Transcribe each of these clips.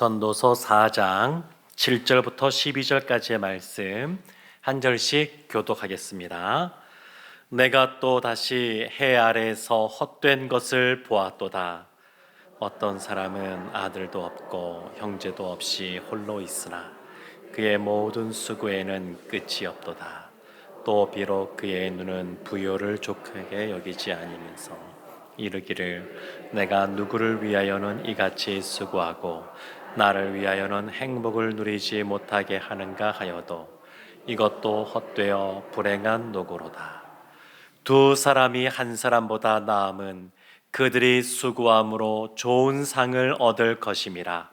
전도서 4장 7절부터 12절까지의 말씀 한 절씩 교독하겠습니다. 내가 또 다시 해 아래에서 헛된 것을 보았도다. 어떤 사람은 아들도 없고 형제도 없이 홀로 있으나 그의 모든 수고에는 끝이 없도다. 또 비록 그의 눈은 부요를 족하게 여기지 아니면서 이르기를 내가 누구를 위하여는 이같이 수고하고 나를 위하여는 행복을 누리지 못하게 하는가 하여도 이것도 헛되어 불행한 노고로다. 두 사람이 한 사람보다 나음은 그들이 수고함으로 좋은 상을 얻을 것임이라.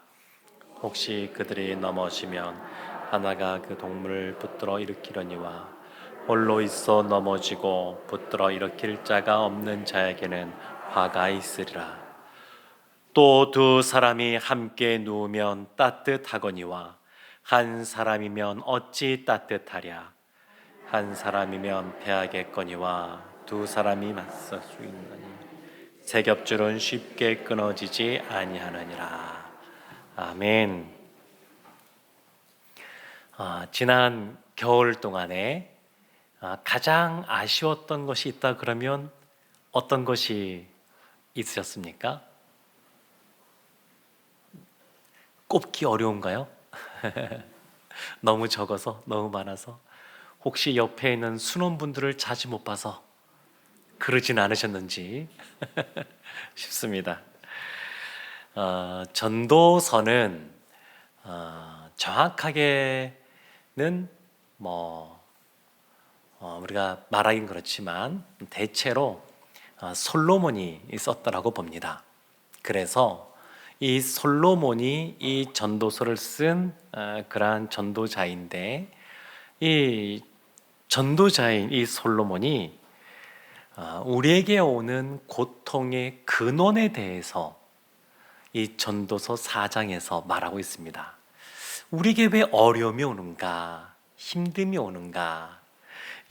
혹시 그들이 넘어지면 하나가 그 동물을 붙들어 일으키려니와 홀로 있어 넘어지고 붙들어 일으킬 자가 없는 자에게는 화가 있으리라. 또 두 사람이 함께 누우면 따뜻하거니와 한 사람이면 어찌 따뜻하랴. 한 사람이면 패하겠거니와 두 사람이 수 있느니 세 겹줄은 쉽게 끊어지지 아니하느니라. 아멘. 아, 지난 겨울 동안에 아, 가장 아쉬웠던 것이 있다 그러면 어떤 것이 있으셨습니까? 꼽기 어려운가요? 너무 적어서 너무 많아서 혹시 옆에 있는 순원분들을 자주 못 봐서 그러진 않으셨는지 싶습니다. 어, 전도서는 어, 정확하게는 뭐 어, 우리가 말하긴 그렇지만 대체로 어, 솔로몬이 썼다라고 봅니다. 그래서 이 솔로몬이 이 전도서를 쓴 어, 그러한 전도자인데 이 전도자인 이 솔로몬이 어, 우리에게 오는 고통의 근원에 대해서 이 전도서 4장에서 말하고 있습니다. 우리에게 왜 어려움이 오는가, 힘듦이 오는가?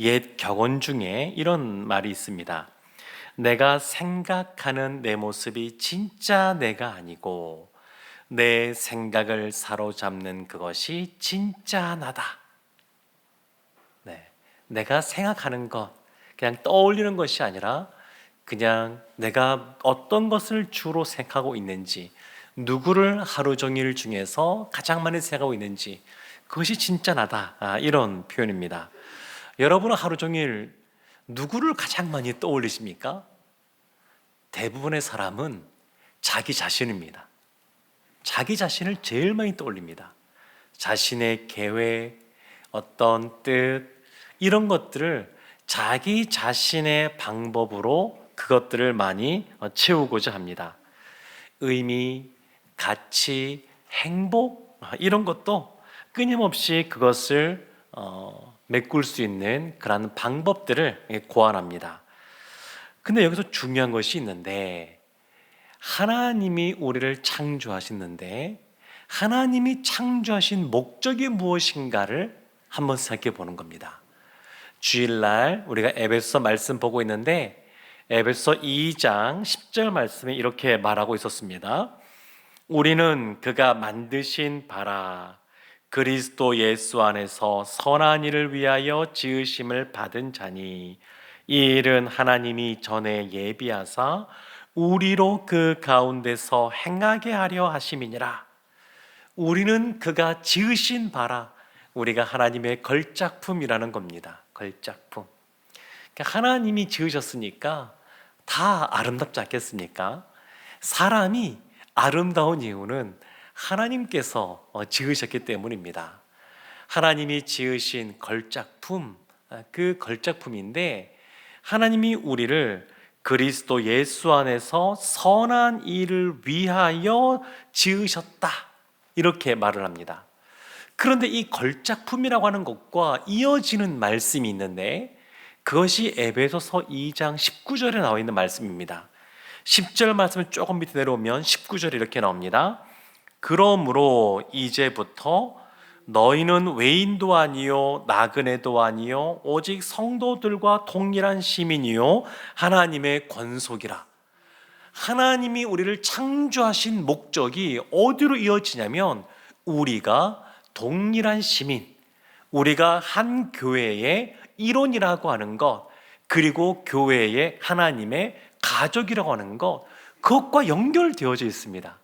옛 격언 중에 이런 말이 있습니다. 내가 생각하는 내 모습이 진짜 내가 아니고 내 생각을 사로잡는 그것이 진짜 나다. 네. 내가 생각하는 것, 그냥 떠올리는 것이 아니라 그냥 내가 어떤 것을 주로 생각하고 있는지, 누구를 하루 종일 중에서 가장 많이 생각하고 있는지, 그것이 진짜 나다. 아, 이런 표현입니다. 여러분은 하루 종일 누구를 가장 많이 떠올리십니까? 대부분의 사람은 자기 자신입니다. 자기 자신을 제일 많이 떠올립니다. 자신의 계획, 어떤 뜻, 이런 것들을 자기 자신의 방법으로 그것들을 많이 채우고자 합니다. 의미, 가치, 행복, 이런 것도 끊임없이 그것을 어, 메꿀 수 있는 그런 방법들을 고안합니다. 근데 여기서 중요한 것이 있는데 하나님이 우리를 창조하셨는데 하나님이 창조하신 목적이 무엇인가를 한번 생각해 보는 겁니다. 주일날 우리가 에베소 말씀 보고 있는데 에베소 2장 10절 말씀에 이렇게 말하고 있었습니다. 우리는 그가 만드신 바라 그리스도 예수 안에서 선한 일을 위하여 지으심을 받은 자니 이 일은 하나님이 전에 예비하사 우리로 그 가운데서 행하게 하려 하심이니라. 우리는 그가 지으신 바라 우리가 하나님의 걸작품이라는 겁니다. 걸작품. 그러니까 하나님이 지으셨으니까 다 아름답지 않겠습니까? 사람이 아름다운 이유는 하나님께서 어, 지으셨기 때문입니다. 하나님이 지으신 걸작품, 아, 그 걸작품인데 하나님이 우리를 그리스도 예수 안에서 선한 일을 위하여 지으셨다. 이렇게 말을 합니다. 그런데 이 걸작품이라고 하는 것과 이어지는 말씀이 있는데 그것이 에베소서 2장 19절에 나와 있는 말씀입니다. 10절 말씀을 조금 밑에 내려오면 19절에 이렇게 나옵니다. 그러므로 이제부터 너희는 외인도 아니요 나그네도 아니요 오직 성도들과 동일한 시민이요 하나님의 권속이라. 하나님이 우리를 창조하신 목적이 어디로 이어지냐면 우리가 동일한 시민, 우리가 한 교회의 일원이라고 하는 것, 그리고 교회의 하나님의 가족이라고 하는 것, 그것과 연결되어져 있습니다.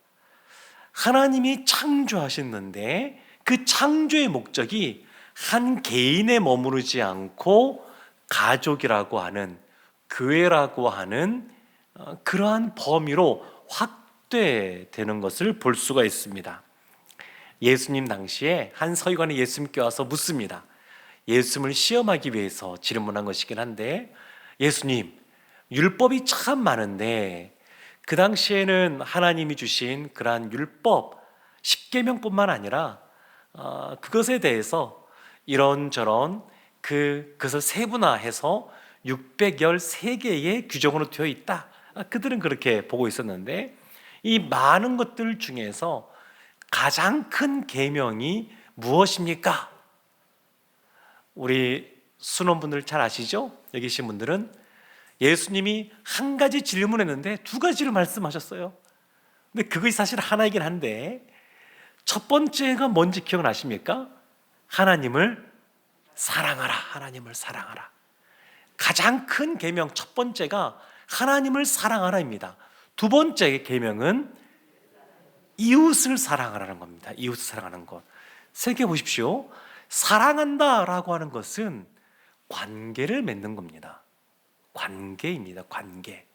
하나님이 창조하셨는데 그 창조의 목적이 한 개인에 머무르지 않고 가족이라고 하는 교회라고 하는 어, 그러한 범위로 확대되는 것을 볼 수가 있습니다. 예수님 당시에 한 서기관이 예수님께 와서 묻습니다. 예수님을 시험하기 위해서 질문한 것이긴 한데 예수님 율법이 참 많은데 그 당시에는 하나님이 주신 그러한 율법 10계명뿐만 아니라 어, 그것에 대해서 이런저런 그 그것을 세분화해서 613개의 규정으로 되어 있다. 아, 그들은 그렇게 보고 있었는데 이 많은 것들 중에서 가장 큰 계명이 무엇입니까? 우리 순원분들 잘 아시죠? 여기 계신 분들은 예수님이 한 가지 질문했는데 두 가지를 말씀하셨어요. 근데 그것이 사실 하나이긴 한데 첫 번째가 뭔지 기억나십니까? 하나님을 사랑하라. 하나님을 사랑하라. 가장 큰 계명 첫 번째가 하나님을 사랑하라입니다. 두 번째 계명은 이웃을 사랑하라는 겁니다. 이웃을 사랑하는 것. 생각해 보십시오. 사랑한다라고 하는 것은 관계를 맺는 겁니다. 관계입니다. 관계.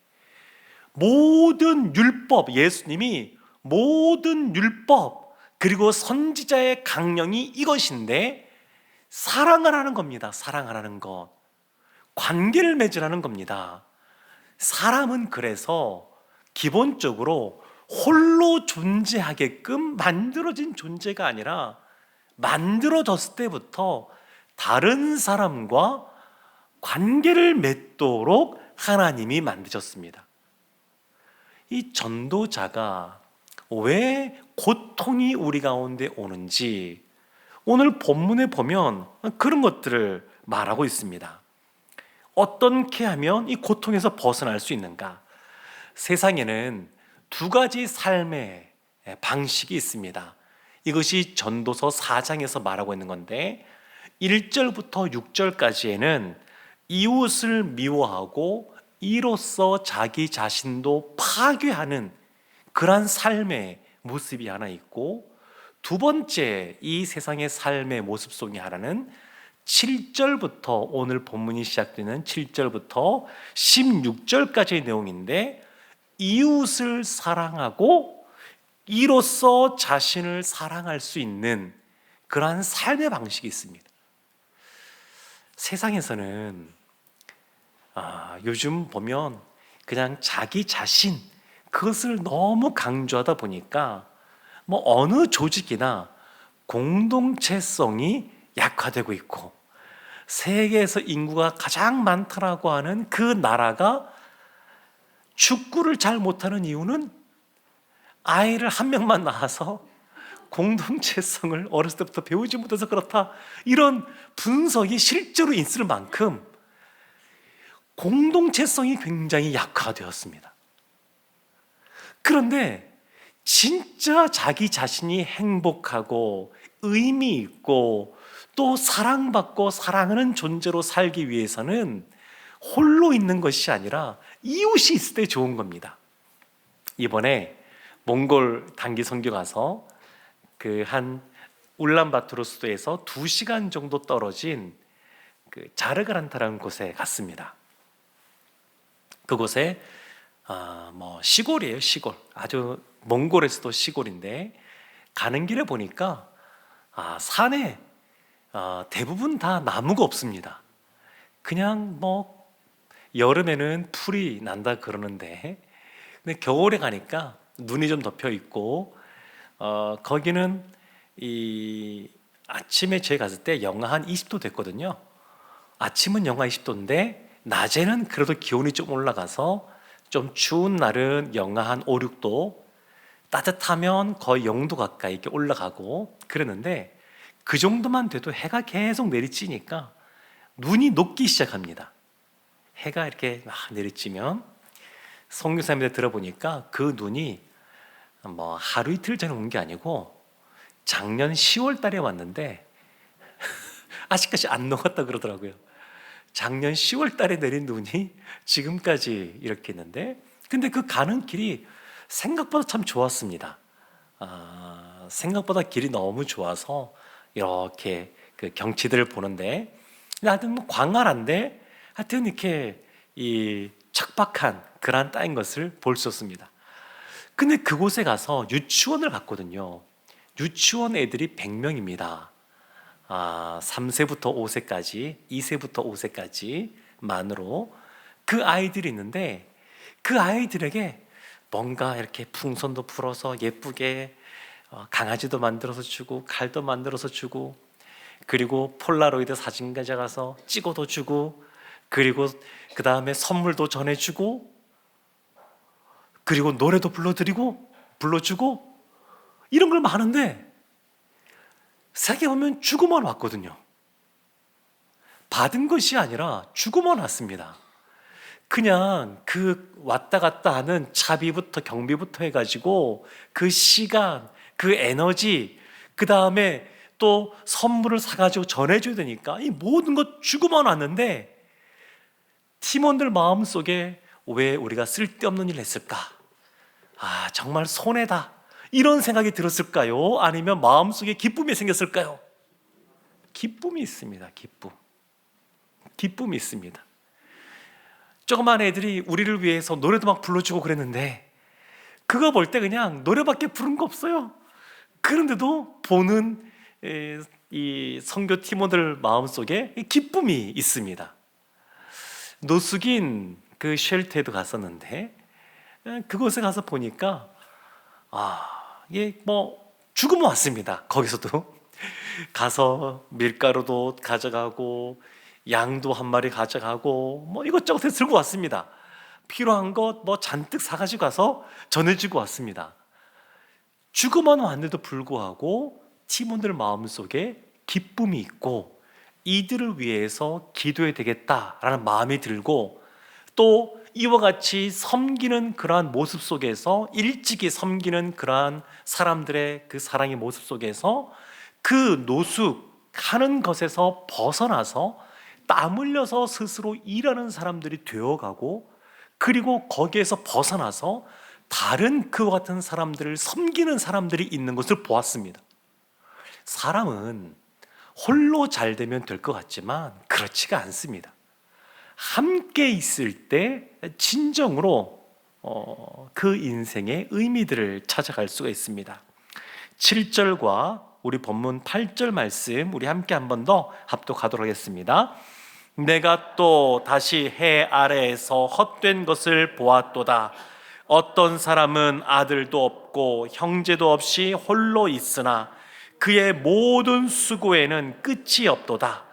모든 율법, 예수님이 모든 율법, 그리고 선지자의 강령이 이것인데 사랑하라는 겁니다. 사랑하라는 것. 관계를 맺으라는 겁니다. 사람은 그래서 기본적으로 홀로 존재하게끔 만들어진 존재가 아니라 만들어졌을 때부터 다른 사람과 관계를 맺도록 하나님이 만드셨습니다. 이 전도자가 왜 고통이 우리 가운데 오는지 오늘 본문에 보면 그런 것들을 말하고 있습니다. 어떻게 하면 이 고통에서 벗어날 수 있는가? 세상에는 두 가지 삶의 방식이 있습니다. 이것이 전도서 4장에서 말하고 있는 건데 1절부터 6절까지에는 이웃을 미워하고 이로써 자기 자신도 파괴하는 그러한 삶의 모습이 하나 있고 두 번째 이 세상의 삶의 모습 속에 하나는 7절부터 오늘 본문이 시작되는 7절부터 16절까지의 내용인데 이웃을 사랑하고 이로써 자신을 사랑할 수 있는 그러한 삶의 방식이 있습니다. 세상에서는 아, 요즘 보면 그냥 자기 자신 그것을 너무 강조하다 보니까 뭐 어느 조직이나 공동체성이 약화되고 있고 세계에서 인구가 가장 많다라고 하는 그 나라가 축구를 잘 못하는 이유는 아이를 한 명만 낳아서 공동체성을 어렸을 때부터 배우지 못해서 그렇다. 이런 분석이 실제로 있을 만큼 공동체성이 굉장히 약화되었습니다. 그런데 진짜 자기 자신이 행복하고 의미 있고 또 사랑받고 사랑하는 존재로 살기 위해서는 홀로 있는 것이 아니라 이웃이 있을 때 좋은 겁니다. 이번에 몽골 단기 선교 가서 그 한 울란바토르 수도에서 두 시간 정도 떨어진 그 자르가란타라는 곳에 갔습니다. 그곳에 아, 뭐 시골이에요, 시골. 아주 몽골에서도 시골인데 가는 길에 보니까 아, 산에 아, 대부분 다 나무가 없습니다. 그냥 뭐 여름에는 풀이 난다 그러는데 근데 겨울에 가니까 눈이 좀 덮여 있고 어, 거기는 이 아침에 저희 갔을 때 영하 한 20도 됐거든요. 아침은 영하 20도인데 낮에는 그래도 기온이 좀 올라가서 좀 추운 날은 영하 한 5, 6도 따뜻하면 거의 0도 가까이 이렇게 올라가고 그러는데 그 정도만 돼도 해가 계속 내리쬐니까 눈이 녹기 시작합니다. 해가 이렇게 막 내리쬐면 성교사님들 들어보니까 그 눈이 뭐 하루 이틀 전에 온 게 아니고 작년 10월 달에 왔는데 아직까지 안 녹았다 그러더라고요. 작년 10월 달에 내린 눈이 지금까지 이렇게 있는데 근데 그 가는 길이 생각보다 참 좋았습니다. 아, 생각보다 길이 너무 좋아서 이렇게 그 경치들을 보는데 하여튼 뭐 광활한데 하여튼 이렇게 이 척박한 그런 땅인 것을 볼수 없습니다. 근데 그곳에 가서 유치원을 갔거든요. 유치원 애들이 100명입니다. 아, 3세부터 5세까지, 2세부터 5세까지 만으로 그 아이들이 있는데 그 아이들에게 뭔가 이렇게 풍선도 풀어서 예쁘게 어, 강아지도 만들어서 주고 칼도 만들어서 주고 그리고 폴라로이드 사진 가져가서 찍어도 주고 그리고 그 다음에 선물도 전해주고 그리고 노래도 불러드리고 불러주고 이런 걸 많은데 세계 보면 주고만 왔거든요. 받은 것이 아니라 주고만 왔습니다. 그냥 그 왔다 갔다 하는 차비부터 경비부터 해가지고 그 시간, 그 에너지, 그 다음에 또 선물을 사가지고 전해줘야 되니까 이 모든 것 주고만 왔는데 팀원들 마음 속에 왜 우리가 쓸데없는 일을 했을까? 아, 정말 손해다. 이런 생각이 들었을까요? 아니면 마음속에 기쁨이 생겼을까요? 기쁨이 있습니다. 기쁨. 기쁨이 있습니다. 조그만 애들이 우리를 위해서 노래도 막 불러주고 그랬는데 그거 볼 때 그냥 노래밖에 부른 거 없어요. 그런데도 보는 에, 이 선교 팀원들 마음속에 기쁨이 있습니다. 노숙인 그 쉘터에도 갔었는데 에, 그곳에 가서 보니까 아 이게 뭐 죽으면 왔습니다. 거기서도 가서 밀가루도 가져가고 양도 한 마리 가져가고 뭐 이것저것 들고 왔습니다. 필요한 것 뭐 잔뜩 사가지고 가서 전해주고 왔습니다. 죽어만 왔는데도 불구하고 팀원들 마음속에 기쁨이 있고 이들을 위해서 기도해야 되겠다라는 마음이 들고 또 이와 같이 섬기는 그러한 모습 속에서 일찍이 섬기는 그러한 사람들의 그 사랑의 모습 속에서 그 노숙하는 것에서 벗어나서 땀 흘려서 스스로 일하는 사람들이 되어가고 그리고 거기에서 벗어나서 다른 그와 같은 사람들을 섬기는 사람들이 있는 것을 보았습니다. 사람은 홀로 잘 되면 될 것 같지만 그렇지가 않습니다. 함께 있을 때 진정으로 어, 그 인생의 의미들을 찾아갈 수가 있습니다. 7절과 우리 본문 8절 말씀 우리 함께 한 번 더 합독하도록 하겠습니다. 내가 또 다시 해 아래에서 헛된 것을 보았도다. 어떤 사람은 아들도 없고 형제도 없이 홀로 있으나 그의 모든 수고에는 끝이 없도다.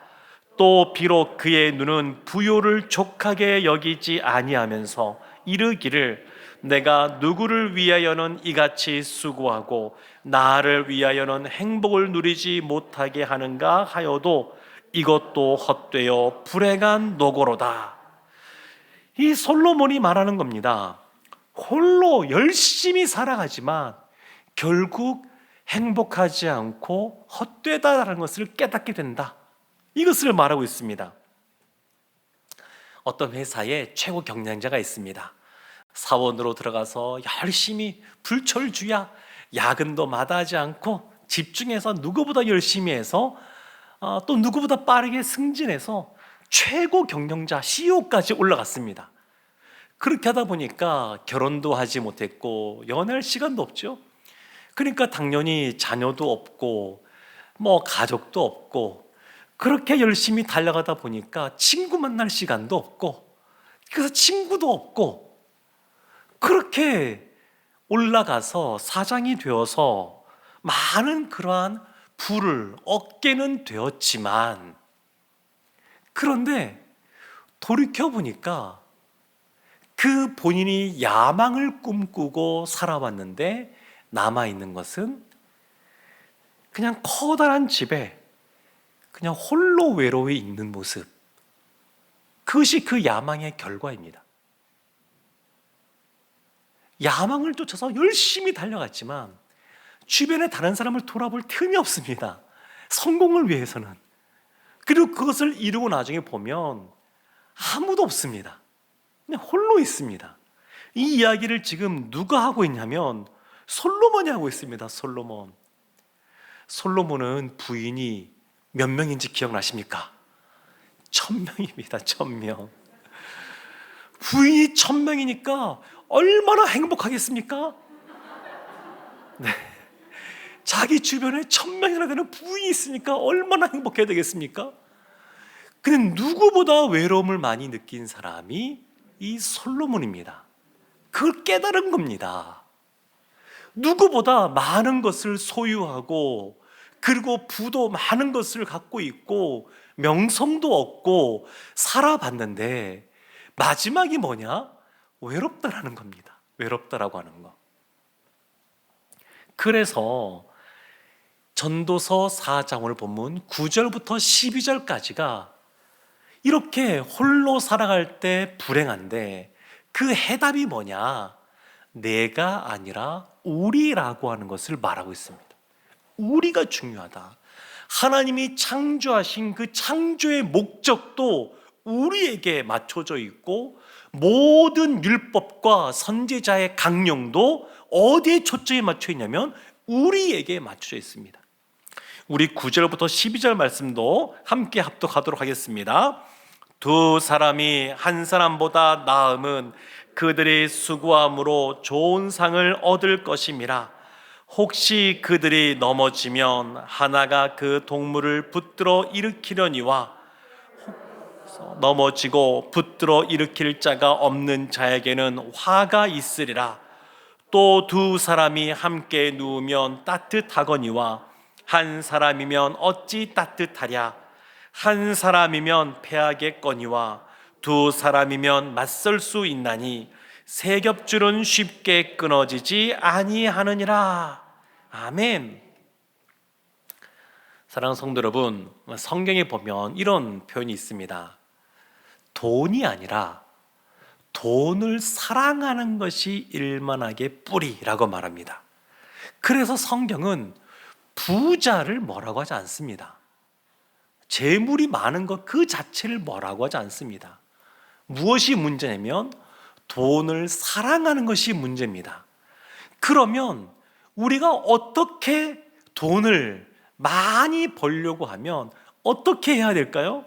또 비록 그의 눈은 부요를 족하게 여기지 아니하면서 이르기를 내가 누구를 위하여는 이같이 수고하고 나를 위하여는 행복을 누리지 못하게 하는가 하여도 이것도 헛되어 불행한 노고로다. 이 솔로몬이 말하는 겁니다. 홀로 열심히 살아가지만 결국 행복하지 않고 헛되다라는 것을 깨닫게 된다. 이것을 말하고 있습니다. 어떤 회사에 최고 경량자가 있습니다. 사원으로 들어가서 열심히 불철주야 야근도 마다하지 않고 집중해서 누구보다 열심히 해서 어, 또 누구보다 빠르게 승진해서 최고 경영자 CEO까지 올라갔습니다. 그렇게 하다 보니까 결혼도 하지 못했고 연애할 시간도 없죠. 그러니까 당연히 자녀도 없고 뭐 가족도 없고 그렇게 열심히 달려가다 보니까 친구 만날 시간도 없고 그래서 친구도 없고 그렇게 올라가서 사장이 되어서 많은 그러한 부를 얻게는 되었지만 그런데 돌이켜 보니까 그 본인이 야망을 꿈꾸고 살아왔는데 남아 있는 것은 그냥 커다란 집에 그냥 홀로 외로이 있는 모습. 그것이 그 야망의 결과입니다. 야망을 쫓아서 열심히 달려갔지만 주변에 다른 사람을 돌아볼 틈이 없습니다. 성공을 위해서는. 그리고 그것을 이루고 나중에 보면 아무도 없습니다. 그냥 홀로 있습니다. 이 이야기를 지금 누가 하고 있냐면 솔로몬이 하고 있습니다. 솔로몬. 솔로몬은 부인이 몇 명인지 기억나십니까? 천 명입니다. 천 명. 부인이 천 명이니까 얼마나 행복하겠습니까? 네. 자기 주변에 천 명이나 되는 부인이 있으니까 얼마나 행복해야 되겠습니까? 근데 누구보다 외로움을 많이 느낀 사람이 이 솔로몬입니다. 그걸 깨달은 겁니다. 누구보다 많은 것을 소유하고 그리고 부도 많은 것을 갖고 있고 명성도 얻고 살아봤는데 마지막이 뭐냐? 외롭다라는 겁니다. 외롭다라고 하는 거. 그래서 전도서 4장 오늘 본문 9절부터 12절까지가 이렇게 홀로 살아갈 때 불행한데 그 해답이 뭐냐? 내가 아니라 우리라고 하는 것을 말하고 있습니다. 우리가 중요하다. 하나님이 창조하신 그 창조의 목적도 우리에게 맞춰져 있고 모든 율법과 선지자의 강령도 어디에 초점이 맞춰 있냐면 우리에게 맞춰져 있습니다. 우리 9절부터 12절 말씀도 함께 합독하도록 하겠습니다. 두 사람이 한 사람보다 나음은 그들의 수고함으로 좋은 상을 얻을 것임이라. 혹시 그들이 넘어지면 하나가 그 동물을 붙들어 일으키려니와 넘어지고 붙들어 일으킬 자가 없는 자에게는 화가 있으리라. 또 두 사람이 함께 누우면 따뜻하거니와 한 사람이면 어찌 따뜻하랴. 한 사람이면 패하겠거니와 두 사람이면 맞설 수 있나니 세 겹줄은 쉽게 끊어지지 아니하느니라. 아멘. 사랑하는 성도 여러분, 성경에 보면 이런 표현이 있습니다. 돈이 아니라 돈을 사랑하는 것이 일만하게 뿌리라고 말합니다. 그래서 성경은 부자를 뭐라고 하지 않습니다. 재물이 많은 것 그 자체를 뭐라고 하지 않습니다. 무엇이 문제냐면 돈을 사랑하는 것이 문제입니다. 그러면 우리가 어떻게 돈을 많이 벌려고 하면 어떻게 해야 될까요?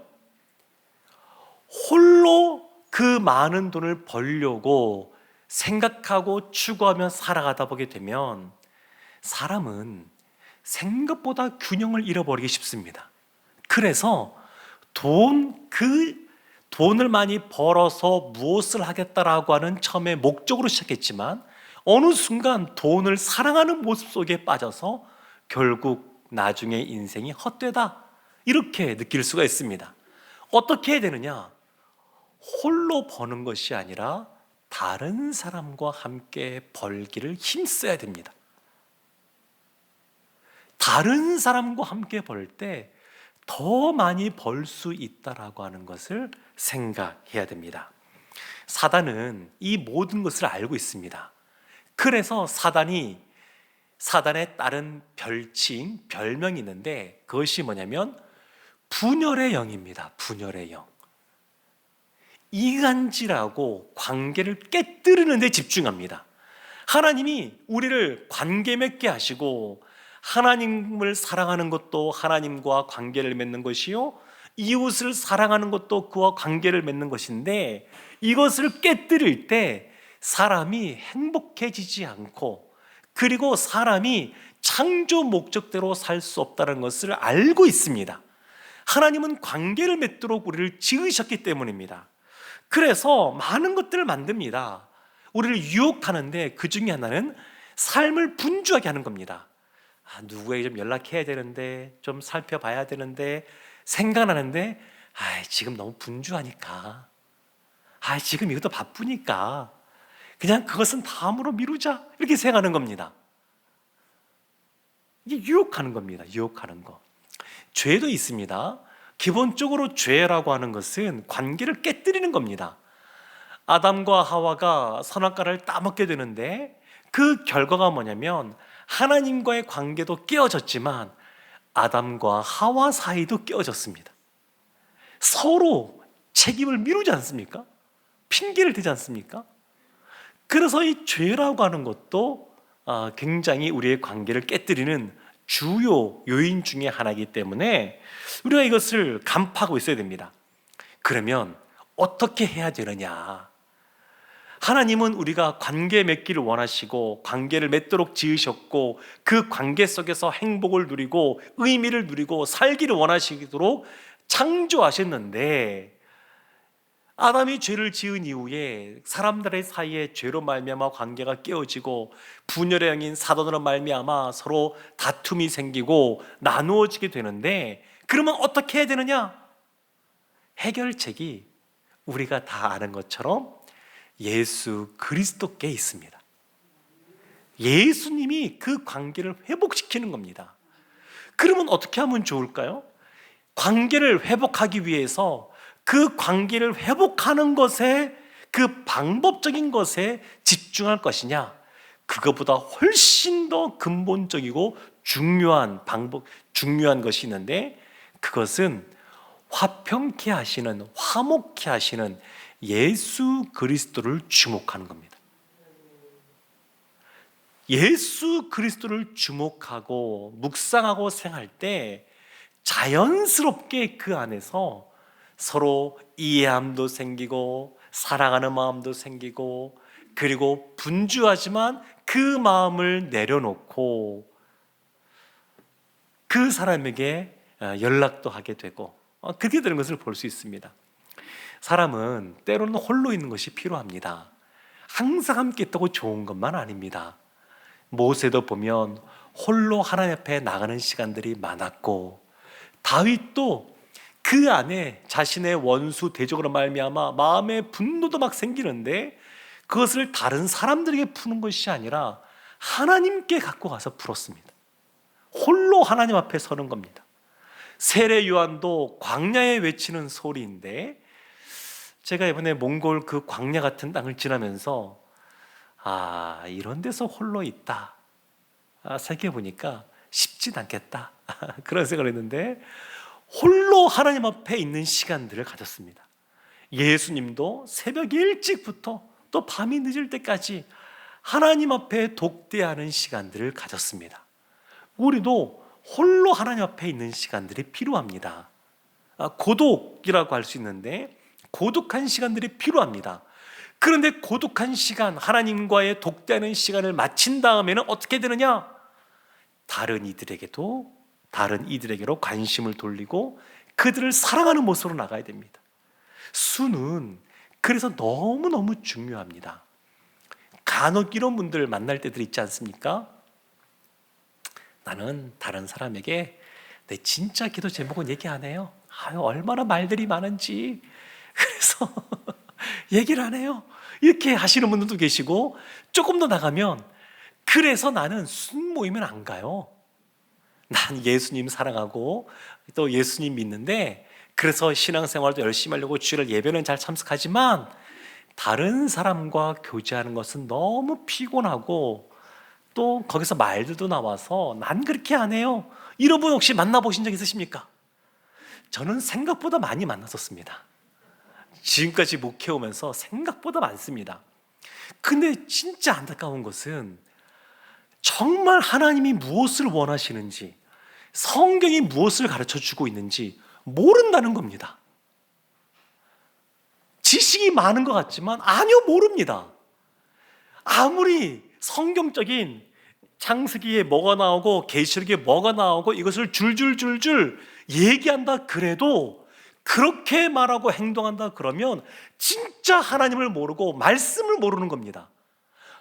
홀로 그 많은 돈을 벌려고 생각하고 추구하며 살아가다 보게 되면 사람은 생각보다 균형을 잃어버리기 쉽습니다. 그래서 돈, 그 돈을 많이 벌어서 무엇을 하겠다라고 하는 처음에 목적으로 시작했지만 어느 순간 돈을 사랑하는 모습 속에 빠져서 결국 나중에 인생이 헛되다. 이렇게 느낄 수가 있습니다. 어떻게 해야 되느냐? 홀로 버는 것이 아니라 다른 사람과 함께 벌기를 힘써야 됩니다. 다른 사람과 함께 벌 때 더 많이 벌 수 있다라고 하는 것을 생각해야 됩니다. 사단은 이 모든 것을 알고 있습니다. 그래서 사단이 사단에 따른 별칭, 별명이 있는데 그것이 뭐냐면 분열의 영입니다. 분열의 영. 이간질하고 관계를 깨뜨리는 데 집중합니다. 하나님이 우리를 관계 맺게 하시고 하나님을 사랑하는 것도 하나님과 관계를 맺는 것이요 이웃을 사랑하는 것도 그와 관계를 맺는 것인데 이것을 깨뜨릴 때 사람이 행복해지지 않고 그리고 사람이 창조 목적대로 살 수 없다는 것을 알고 있습니다. 하나님은 관계를 맺도록 우리를 지으셨기 때문입니다. 그래서 많은 것들을 만듭니다. 우리를 유혹하는데 그 중에 하나는 삶을 분주하게 하는 겁니다. 아, 누구에게 좀 연락해야 되는데, 좀 살펴봐야 되는데, 생각나는데, 아, 지금 너무 분주하니까. 아, 지금 이것도 바쁘니까. 그냥 그것은 다음으로 미루자. 이렇게 생각하는 겁니다. 이게 유혹하는 겁니다. 유혹하는 거. 죄도 있습니다. 기본적으로 죄라고 하는 것은 관계를 깨뜨리는 겁니다. 아담과 하와가 선악과를 따먹게 되는데 그 결과가 뭐냐면 하나님과의 관계도 깨어졌지만 아담과 하와 사이도 깨어졌습니다. 서로 책임을 미루지 않습니까? 핑계를 대지 않습니까? 그래서 이 죄라고 하는 것도 아, 굉장히 우리의 관계를 깨뜨리는 주요 요인 중에 하나이기 때문에 우리가 이것을 간파하고 있어야 됩니다. 그러면 어떻게 해야 되느냐? 하나님은 우리가 관계 맺기를 원하시고 관계를 맺도록 지으셨고 그 관계 속에서 행복을 누리고 의미를 누리고 살기를 원하시도록 창조하셨는데 아담이 죄를 지은 이후에 사람들의 사이에 죄로 말미암아 관계가 깨어지고 분열의 영인 사단으로 말미암아 서로 다툼이 생기고 나누어지게 되는데 그러면 어떻게 해야 되느냐? 해결책이 우리가 다 아는 것처럼 예수 그리스도께 있습니다. 예수님이 그 관계를 회복시키는 겁니다. 그러면 어떻게 하면 좋을까요? 관계를 회복하기 위해서 그 관계를 회복하는 것에 그 방법적인 것에 집중할 것이냐? 그것보다 훨씬 더 근본적이고 중요한 방법, 중요한 것이 있는데 그것은 화평케 하시는, 화목케 하시는 예수 그리스도를 주목하는 겁니다. 예수 그리스도를 주목하고 묵상하고 생할 때 자연스럽게 그 안에서 서로 이해함도 생기고 사랑하는 마음도 생기고 그리고 분주하지만 그 마음을 내려놓고 그 사람에게 어, 연락도 하게 되고 어, 그렇게 되는 것을 볼 수 있습니다. 사람은 때로는 홀로 있는 것이 필요합니다. 항상 함께 있다고 좋은 것만 아닙니다. 모세도 보면 홀로 하나님 앞에 나가는 시간들이 많았고 다윗도 그 안에 자신의 원수 대적으로 말미암아 마음의 분노도 막 생기는데 그것을 다른 사람들에게 푸는 것이 아니라 하나님께 갖고 가서 풀었습니다. 홀로 하나님 앞에 서는 겁니다. 세례 요한도 광야에 외치는 소리인데 제가 이번에 몽골 그 광야 같은 땅을 지나면서 아 이런 데서 홀로 있다 아, 생각해 보니까 쉽진 않겠다 그런 생각을 했는데 홀로 하나님 앞에 있는 시간들을 가졌습니다. 예수님도 새벽 일찍부터 또 밤이 늦을 때까지 하나님 앞에 독대하는 시간들을 가졌습니다. 우리도 홀로 하나님 앞에 있는 시간들이 필요합니다. 아, 고독이라고 할 수 있는데 고독한 시간들이 필요합니다. 그런데 고독한 시간, 하나님과의 독대하는 시간을 마친 다음에는 어떻게 되느냐? 다른 이들에게도 다른 이들에게로 관심을 돌리고 그들을 사랑하는 모습으로 나가야 됩니다. 수는 그래서 너무너무 중요합니다. 간혹 이런 분들 만날 때들 있지 않습니까? 나는 다른 사람에게 내 진짜 기도 제목은 얘기 안 해요. 아유, 얼마나 말들이 많은지. 그래서 얘기를 안 해요. 이렇게 하시는 분들도 계시고, 조금 더 나가면, 그래서 나는 순 모임은 안 가요. 난 예수님 사랑하고 또 예수님 믿는데 그래서 신앙생활도 열심히 하려고 주일 예배는 잘 참석하지만 다른 사람과 교제하는 것은 너무 피곤하고 또 거기서 말들도 나와서 난 그렇게 안 해요. 이런 분 혹시 만나보신 적 있으십니까? 저는 생각보다 많이 만났었습니다. 지금까지 목회오면서 생각보다 많습니다. 근데 진짜 안타까운 것은 정말 하나님이 무엇을 원하시는지, 성경이 무엇을 가르쳐 주고 있는지 모른다는 겁니다. 지식이 많은 것 같지만 아니요, 모릅니다. 아무리 성경적인 창세기에 뭐가 나오고 계시록에 뭐가 나오고 이것을 줄줄줄줄 얘기한다 그래도 그렇게 말하고 행동한다 그러면 진짜 하나님을 모르고 말씀을 모르는 겁니다.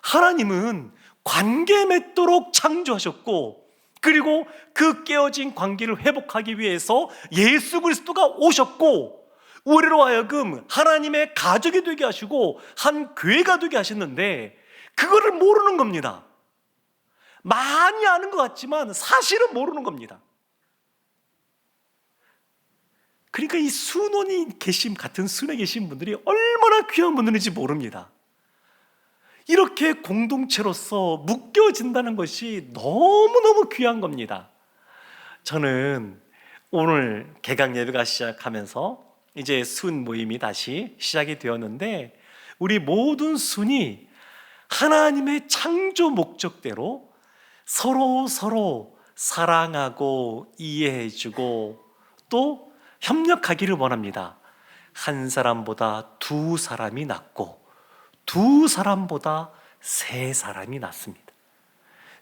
하나님은 관계 맺도록 창조하셨고 그리고 그 깨어진 관계를 회복하기 위해서 예수 그리스도가 오셨고 우리로 하여금 하나님의 가족이 되게 하시고 한 교회가 되게 하셨는데 그거를 모르는 겁니다. 많이 아는 것 같지만 사실은 모르는 겁니다. 그러니까 이 순원이 계신 같은 순에 계신 분들이 얼마나 귀한 분들인지 모릅니다. 이렇게 공동체로서 묶여진다는 것이 너무너무 귀한 겁니다. 저는 오늘 개강 예배가 시작하면서 이제 순 모임이 다시 시작이 되었는데 우리 모든 순이 하나님의 창조 목적대로 서로 서로 사랑하고 이해해주고 또 협력하기를 원합니다. 한 사람보다 두 사람이 낫고 두 사람보다 세 사람이 낫습니다.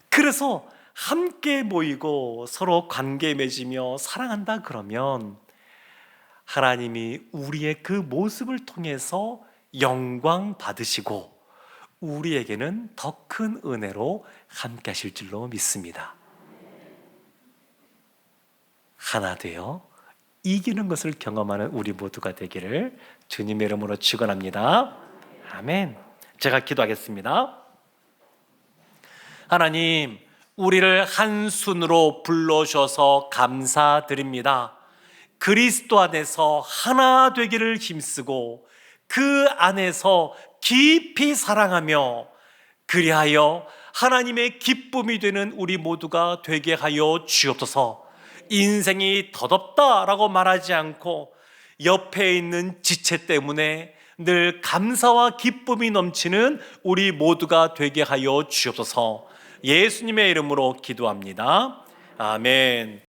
그래서 함께 모이고 서로 관계 맺으며 사랑한다 그러면 하나님이 우리의 그 모습을 통해서 영광 받으시고 우리에게는 더 큰 은혜로 함께 하실 줄로 믿습니다. 하나 되어 이기는 것을 경험하는 우리 모두가 되기를 주님의 이름으로 축원합니다. 아멘. 제가 기도하겠습니다. 하나님, 우리를 한 순으로 불러주셔서 감사드립니다. 그리스도 안에서 하나 되기를 힘쓰고 그 안에서 깊이 사랑하며 그리하여 하나님의 기쁨이 되는 우리 모두가 되게 하여 주옵소서. 인생이 더덥다라고 말하지 않고 옆에 있는 지체 때문에 늘 감사와 기쁨이 넘치는 우리 모두가 되게 하여 주옵소서. 예수님의 이름으로 기도합니다. 아멘.